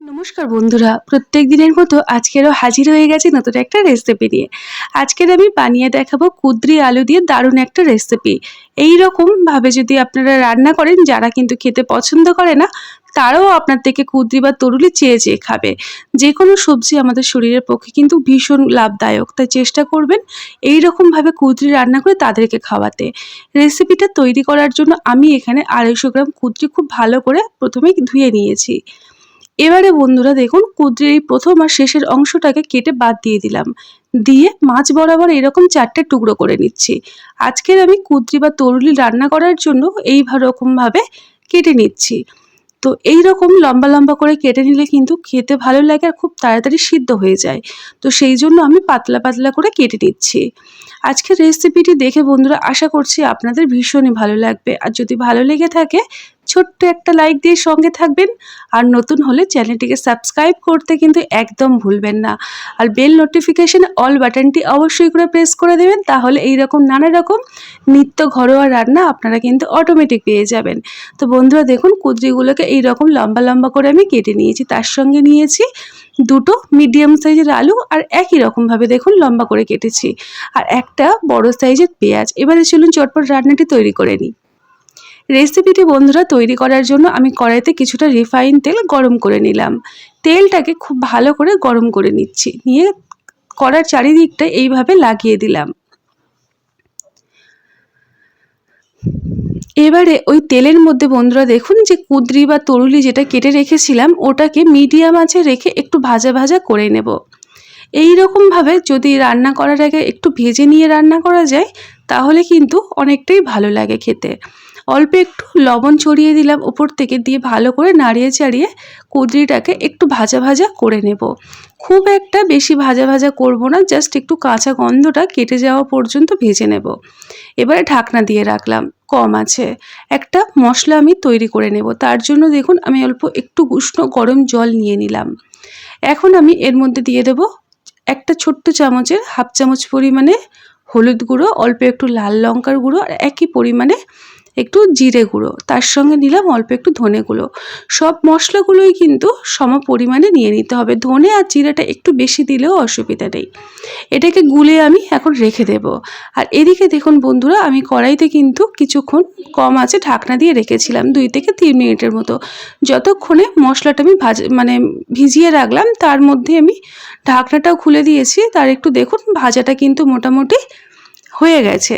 নমস্কার বন্ধুরা, প্রত্যেক দিনের মতো আজকেরও হাজির হয়ে গেছে নতুন একটা রেসিপি নিয়ে। আজকের আমি বানিয়ে দেখাবো কুদ্রি আলু দিয়ে দারুণ একটা রেসিপি এই ভাবে যদি আপনারা রান্না করেন, যারা কিন্তু খেতে পছন্দ করে না, তারাও আপনার থেকে কুদ্রি বা তরুলি চেয়ে চেয়ে খাবে। যে কোনো সবজি আমাদের শরীরের পক্ষে কিন্তু ভীষণ লাভদায়ক, তাই চেষ্টা করবেন এই রকমভাবে কুদ্রি রান্না করে তাদেরকে খাওয়াতে। রেসিপিটা তৈরি করার জন্য আমি এখানে আড়াইশো গ্রাম কুদ্রি খুব ভালো করে প্রথমেই ধুয়ে নিয়েছি। এবারে বন্ধুরা দেখুন, কুদ্রির এই প্রথম আর শেষের অংশটাকে কেটে বাদ দিয়ে দিলাম। দিয়ে মাছ বরাবর এরকম চারটে টুকরো করে নিচ্ছি। আজকের আমি কুদ্রি বা তরুলি রান্না করার জন্য এই রকমভাবে কেটে নিচ্ছি। তো এই রকম লম্বা লম্বা করে কেটে নিলে কিন্তু খেতে ভালো লাগে আর খুব তাড়াতাড়ি সিদ্ধ হয়ে যায়। তো সেই জন্য আমি পাতলা পাতলা করে কেটে নিচ্ছি। আজকের রেসিপিটি দেখে বন্ধুরা আশা করছি আপনাদের ভীষণই ভালো লাগবে। আর যদি ভালো লেগে থাকে ছোট্ট একটা লাইক দিয়ে সঙ্গে থাকবেন। আর নতুন হলে চ্যানেলটিকে সাবস্ক্রাইব করতে কিন্তু একদম ভুলবেন না। আর বেল নোটিফিকেশান অল বাটনটি অবশ্যই করে প্রেস করে দেবেন, তাহলে এই রকম নানা রকম নিত্য ঘরোয়া রান্না আপনারা কিন্তু অটোমেটিক পেয়ে যাবেন। তো বন্ধুরা, দেখুন কুদরিগুলোকে এই রকম লম্বা লম্বা করে আমি কেটে নিয়েছি। তার সঙ্গে নিয়েছি দুটো মিডিয়াম সাইজের আলু আর একই রকমভাবে দেখুন লম্বা করে কেটেছি। আর একটা বড় সাইজের পেঁয়াজ। এবারে চলুন চটপট রান্নাটি তৈরি করে নিই। রেসিপিটি বন্ধুরা তৈরি করার জন্য আমি কড়াইতে কিছুটা রিফাইন তেল গরম করে নিলাম। তেলটাকে খুব ভালো করে গরম করে নিচ্ছি। নিয়ে কড়ার চারিদিকটা এইভাবে লাগিয়ে দিলাম। এবারে ওই তেলের মধ্যে বন্ধুরা দেখুন যে কুদরি বা তরুলি যেটা কেটে রেখেছিলাম, ওটাকে মিডিয়াম আঁচে রেখে একটু ভাজা ভাজা করে নেব। এই রকমভাবে যদি রান্না করার আগে একটু ভেজে নিয়ে রান্না করা যায়, তাহলে কিন্তু অনেকটাই ভালো লাগে খেতে। অল্প একটু লবণ ছড়িয়ে দিলাম ওপর থেকে দিয়ে ভালো করে নাড়িয়ে চাড়িয়ে কুদরিটাকে একটু ভাজা ভাজা করে নেব। খুব একটা বেশি ভাজা ভাজা করব না জাস্ট একটু কাঁচা গন্ধটা কেটে যাওয়া পর্যন্ত ভেজে নেব। এবারে ঢাকনা দিয়ে রাখলাম, কম আছে। একটা মশলা আমি তৈরি করে নেব, তার জন্য দেখুন আমি অল্প একটু উষ্ণ গরম জল নিয়ে নিলাম। এখন আমি এর মধ্যে দিয়ে দেব একটা ছোট্ট চামচের হাফ চামচ পরিমাণে হলুদ গুঁড়ো, অল্প একটু লাল লঙ্কার গুঁড়ো, আর একই পরিমাণে একটু জিরে গুঁড়ো, তার সঙ্গে নিলাম অল্প একটু ধনে গুঁড়ো। সব মশলাগুলোই কিন্তু সম পরিমাণে নিয়ে নিতে হবে। ধনে আর জিরেটা একটু বেশি দিলেও অসুবিধা নেই। এটাকে গুলে আমি এখন রেখে দেব। আর এদিকে দেখুন বন্ধুরা, আমি কড়াইতে কিন্তু কিছুক্ষণ কম আছে ঢাকনা দিয়ে রেখেছিলাম, দুই থেকে তিন মিনিটের মতো। যতক্ষণে মশলাটা আমি ভাজ মানে ভিজিয়ে রাখলাম, তার মধ্যে আমি ঢাকনাটাও খুলে দিয়েছি। তার একটু দেখুন, ভাজাটা কিন্তু মোটামুটি হয়ে গেছে।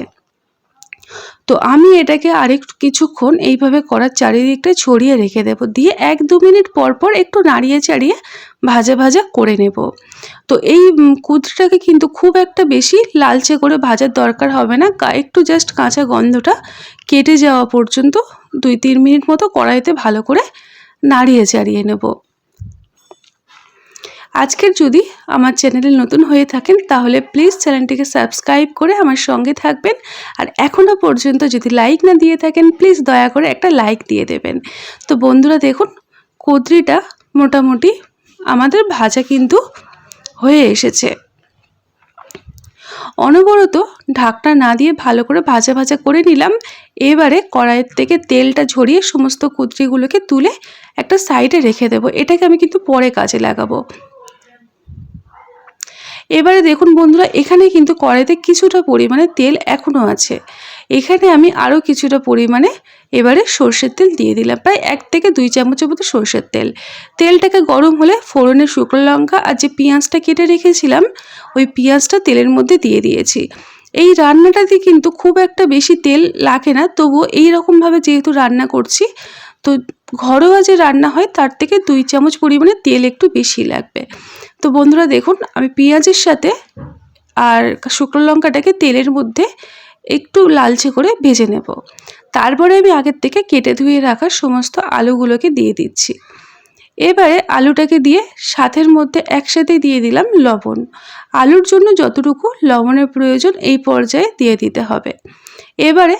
তো আমি এটাকে আরেকটু কিছুক্ষণ এইভাবে করার চারিদিকটা ছড়িয়ে রেখে দেব। দিয়ে এক দু মিনিট পর পর একটু নাড়িয়ে চাড়িয়ে ভাজা ভাজা করে নেব। তো এই কুদটাকে কিন্তু খুব একটা বেশি লালচে করে ভাজার দরকার হবে না। একটু জাস্ট কাঁচা গন্ধটা কেটে যাওয়া পর্যন্ত দুই তিন মিনিট মতো কড়াইতে ভালো করে নাড়িয়ে চাড়িয়ে নেব। আজকের যদি আমার চ্যানেলে নতুন হয়ে থাকেন, তাহলে প্লিজ চ্যানেলটিকে সাবস্ক্রাইব করে আমার সঙ্গে থাকবেন। আর এখনও পর্যন্ত যদি লাইক না দিয়ে থাকেন প্লিজ দয়া করে একটা লাইক দিয়ে দেবেন। তো বন্ধুরা, দেখুন, কুদরিটা মোটামুটি আমাদের ভাজা কিন্তু হয়ে এসেছে। অনবরত ঢাকটা না দিয়ে ভালো করে ভাজা ভাজা করে নিলাম। এবারে কড়াইয়ের থেকে তেলটা ঝরিয়ে সমস্ত কুদরিগুলোকে তুলে একটা সাইডে রেখে দেবো। এটাকে আমি কিন্তু পরে কাজে লাগাবো। এবারে দেখুন বন্ধুরা, এখানে কিন্তু কড়াইতে কিছুটা পরিমাণে তেল এখনও আছে। এখানে আমি আরও কিছুটা পরিমাণে এবারে সর্ষের তেল দিয়ে দিলাম, প্রায় এক থেকে দুই চামচের মতো সর্ষের তেল। তেলটাকে গরম হলে ফোড়নের শুকনো লঙ্কা আর যে পেঁয়াজটা কেটে রেখেছিলাম, ওই পেঁয়াজটা তেলের মধ্যে দিয়ে দিয়েছি। এই রান্নাটাতে কিন্তু খুব একটা বেশি তেল লাগে না, তবুও এই রকমভাবে যেহেতু রান্না করছি তো ঘরোয়া যে রান্না হয়, তার থেকে দুই চামচ পরিমাণে তেল একটু বেশি লাগবে। তো বন্ধুরা দেখুন, আমি পেঁয়াজের সাথে আর শুকনো লঙ্কাটাকে তেলের মধ্যে একটু লালচে করে ভেজে নেব। তারপরে আমি আগের থেকে কেটে ধুয়ে রাখা সমস্ত আলুগুলোকে দিয়ে দিচ্ছি। এবারে আলুটাকে দিয়ে সাথের মধ্যে একসাথে দিয়ে দিলাম লবণ। আলুর জন্য যতটুকু লবণের প্রয়োজন এই পর্যায়ে দিয়ে দিতে হবে। এবারে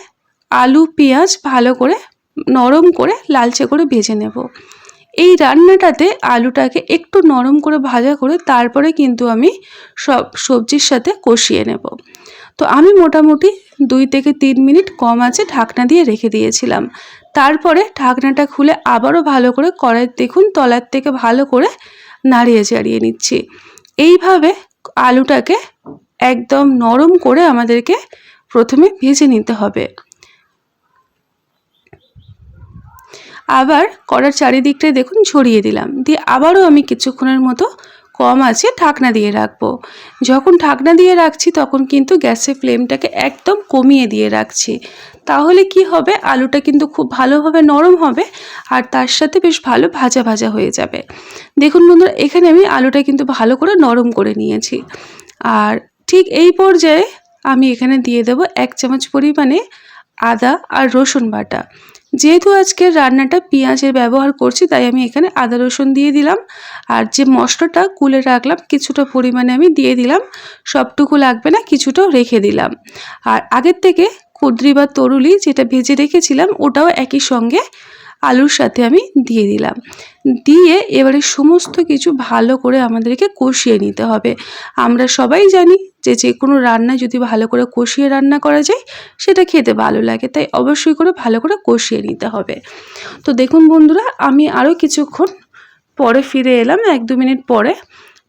আলু, পেঁয়াজ ভালো করে নরম করে লালচে করে ভেজে নেব। এই রান্নাটাতে আলুটাকে একটু নরম করে ভাজা করে তারপরে কিন্তু আমি সব সবজির সাথে কষিয়ে নেব। তো আমি মোটামুটি দুই থেকে তিন মিনিট কম আছে ঢাকনা দিয়ে রেখে দিয়েছিলাম। তারপরে ঢাকনাটা খুলে আবারও ভালো করে কড়াই, দেখুন তলার থেকে ভালো করে নাড়িয়ে চাড়িয়ে নিচ্ছি। এইভাবে আলুটাকে একদম নরম করে আমাদেরকে প্রথমে ভেজে নিতে হবে। আবার কড়ার চারিদিকটায় দেখুন ছড়িয়ে দিলাম। দিয়ে আবারও আমি কিছুক্ষণের মতো কম আছে ঢাকনা দিয়ে রাখব। যখন ঢাকনা দিয়ে রাখছি তখন কিন্তু গ্যাসের ফ্লেমটাকে একদম কমিয়ে দিয়ে রাখছি। তাহলে কি হবে? আলুটা কিন্তু খুব ভালোভাবে নরম হবে আর তার সাথে বেশ ভালো ভাজা ভাজা হয়ে যাবে। দেখুন বন্ধুরা, এখানে আমি আলুটা কিন্তু ভালো করে নরম করে নিয়েছি। আর ঠিক এই পর্যায়ে আমি এখানে দিয়ে দেব এক চামচ পরিমাণে আদা আর রসুন বাটা। যেহেতু আজকে রান্নাটা পেঁয়াজের ব্যবহার করছি, তাই আমি এখানে আদা রসুন দিয়ে দিলাম। আর যে মশলাটা কুলে রাখলাম, কিছুটা পরিমাণে আমি দিয়ে দিলাম। সবটুকু লাগবে না কিছুটাও রেখে দিলাম। আর আগের থেকে কুদ্রি বা তরুলি যেটা ভেজে রেখেছিলাম, ওটাও একই সঙ্গে আলুর সাথে আমি দিয়ে দিলাম। দিয়ে এবারে সমস্ত কিছু ভালো করে আমাদেরকে কষিয়ে নিতে হবে। আমরা সবাই জানি যে যে কোনো রান্না যদি ভালো করে কষিয়ে রান্না করা যায়, সেটা খেতে ভালো লাগে। তাই অবশ্যই করে ভালো করে কষিয়ে নিতে হবে। তো দেখুন বন্ধুরা, আমি আরও কিছুক্ষণ পরে ফিরে এলাম, এক দু মিনিট পরে।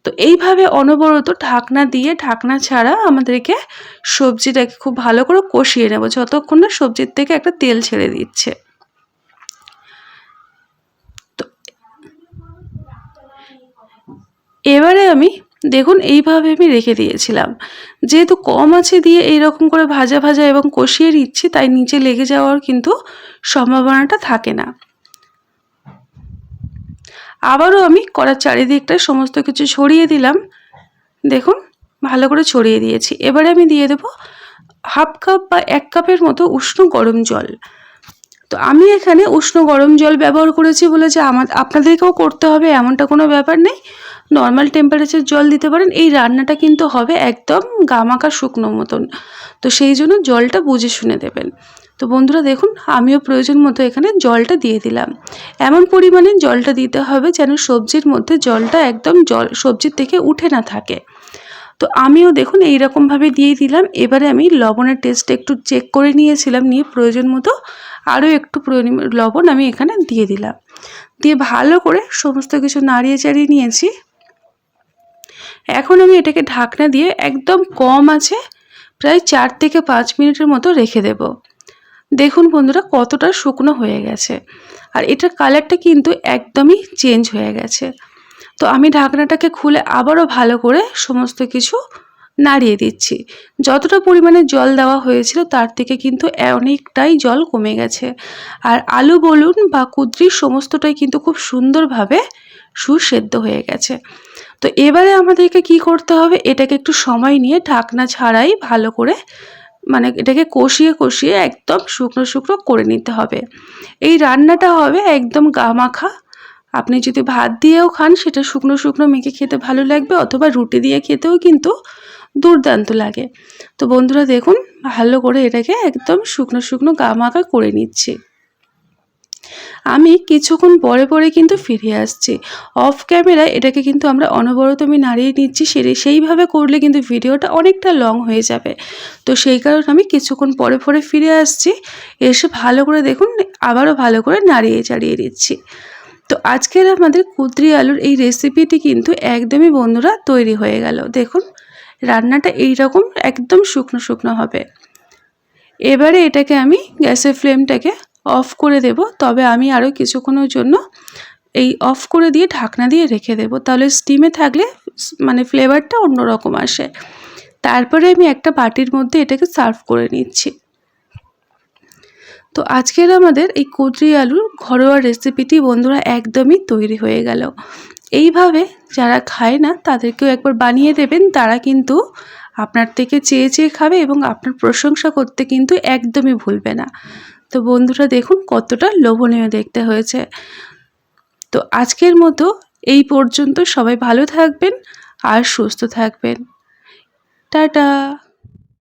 তো এইভাবে অনবরত ঢাকনা দিয়ে, ঢাকনা ছাড়া আমাদেরকে সবজিটাকে খুব ভালো করে কষিয়ে নেব, যতক্ষণ না সবজির থেকে একটা তেল ছেড়ে দিচ্ছে। এবারে আমি দেখুন, এইভাবে আমি রেখে দিয়েছিলাম। যেহেতু কম আছে দিয়ে এই রকম করে ভাজা ভাজা এবং কষিয়ে নিচ্ছি, তাই নিচে লেগে যাওয়ার কিন্তু সম্ভাবনাটা থাকে না। আবারও আমি করার চারিদিকটা সমস্ত কিছু ছড়িয়ে দিলাম। দেখুন, ভালো করে ছড়িয়ে দিয়েছি। এবারে আমি দিয়ে দেবো হাফ কাপ বা এক কাপের মতো উষ্ণ গরম জল। তো আমি এখানে উষ্ণ গরম জল ব্যবহার করেছি বলে যে আমার আপনাদেরকেও করতে হবে, এমনটা কোনো ব্যাপার নেই। নর্মাল টেম্পারেচার জল দিতে পারেন। এই রান্নাটা কিন্তু হবে একদম গামাকা শুকনো মতন। তো সেই জন্য জলটা বুঝে শুনে দেবেন। তো বন্ধুরা দেখুন, আমিও প্রয়োজন মতো এখানে জলটা দিয়ে দিলাম। এমন পরিমাণে জলটা দিতে হবে যেন সবজির মধ্যে জলটা একদম জল, সবজির থেকে উঠে না থাকে। তো আমিও দেখুন এইরকমভাবে দিয়ে দিলাম। এবারে আমি লবণের টেস্ট একটু চেক করে নিয়েছিলাম, নিয়ে প্রয়োজন মতো আরও একটু লবণ আমি এখানে দিয়ে দিলাম। দিয়ে ভালো করে সমস্ত কিছু নাড়িয়ে চাড়িয়ে নিয়েছি। এখন আমি এটাকে ঢাকনা দিয়ে একদম কম আছে, প্রায় চার থেকে পাঁচ মিনিটের মতো রেখে দেব। দেখুন বন্ধুরা, কতটা শুকনো হয়ে গেছে। আর এটার কালারটা কিন্তু একদমই চেঞ্জ হয়ে গেছে। তো আমি ঢাকনাটাকে খুলে আবারও ভালো করে সমস্ত কিছু নাড়িয়ে দিচ্ছি। যতটা পরিমাণে জল দেওয়া হয়েছিল, তার থেকে কিন্তু অনেকটাই জল কমে গেছে। আর আলু বলুন বা কুদ্রির সমস্তটাই কিন্তু খুব সুন্দরভাবে সুসেদ্ধ হয়ে গেছে। তো এবারে আমাদেরকে কি করতে হবে? এটাকে একটু সময় নিয়ে ঢাকনা ছাড়াই ভালো করে মানে এটাকে কষিয়ে কষিয়ে একদম শুকনো শুকনো করে নিতে হবে। এই রান্নাটা হবে একদম গামাখা আপনি যদি ভাত দিয়েও খান, সেটা শুকনো শুকনো মেখে খেতে ভালো লাগবে অথবা রুটি দিয়ে খেতেও কিন্তু দুর্দান্ত লাগে। তো বন্ধুরা দেখুন, ভালো করে এটাকে একদম শুকনো শুকনো গামাখা করে নিচ্ছি। আমি কিছুক্ষণ পরে পরে কিন্তু ফিরে আসছি। অফ ক্যামেরায় এটাকে কিন্তু আমরা অনবরত আমি নাড়িয়ে নিচ্ছি, সেরে সেইভাবে করলে কিন্তু ভিডিওটা অনেকটা লং হয়ে যাবে। তো সেই কারণে আমি কিছুক্ষণ পরে পরে ফিরে আসছি। এসে ভালো করে দেখুন, আবারও ভালো করে নাড়িয়ে চাড়িয়ে দিচ্ছি তো আজকের আমাদের কুদ্রি আলুর এই রেসিপিটি কিন্তু একদমই বন্ধুরা তৈরি হয়ে গেল। দেখুন, রান্নাটা এই রকম একদম শুকনো শুকনো হবে। এবারে এটাকে আমি গ্যাসের ফ্লেমটাকে অফ করে দেব। তবে আমি আরও কিছুক্ষণের জন্য এই অফ করে দিয়ে ঢাকনা দিয়ে রেখে দেব। তাহলে স্টিমে থাকলে মানে ফ্লেভারটা অন্যরকম আসে। তারপরে আমি একটা বাটির মধ্যে এটাকে সার্ভ করে নিচ্ছি। তো আজকের আমাদের এই কুদরি আলুর ঘরোয়া রেসিপিটি বন্ধুরা একদমই তৈরি হয়ে গেল। এইভাবে যারা খায় না, তাদেরকেও একবার বানিয়ে দেবেন। তারা কিন্তু আপনার থেকে চেয়ে চেয়ে খাবে এবং আপনার প্রশংসা করতে কিন্তু একদমই ভুলবে না। তো বন্ধুরা দেখুন কতটা লোভনীয় দেখতে হয়েছে। তো আজকের মতো এই পর্যন্ত সবাই ভালো থাকবেন আর সুস্থ থাকবেন। টাটা!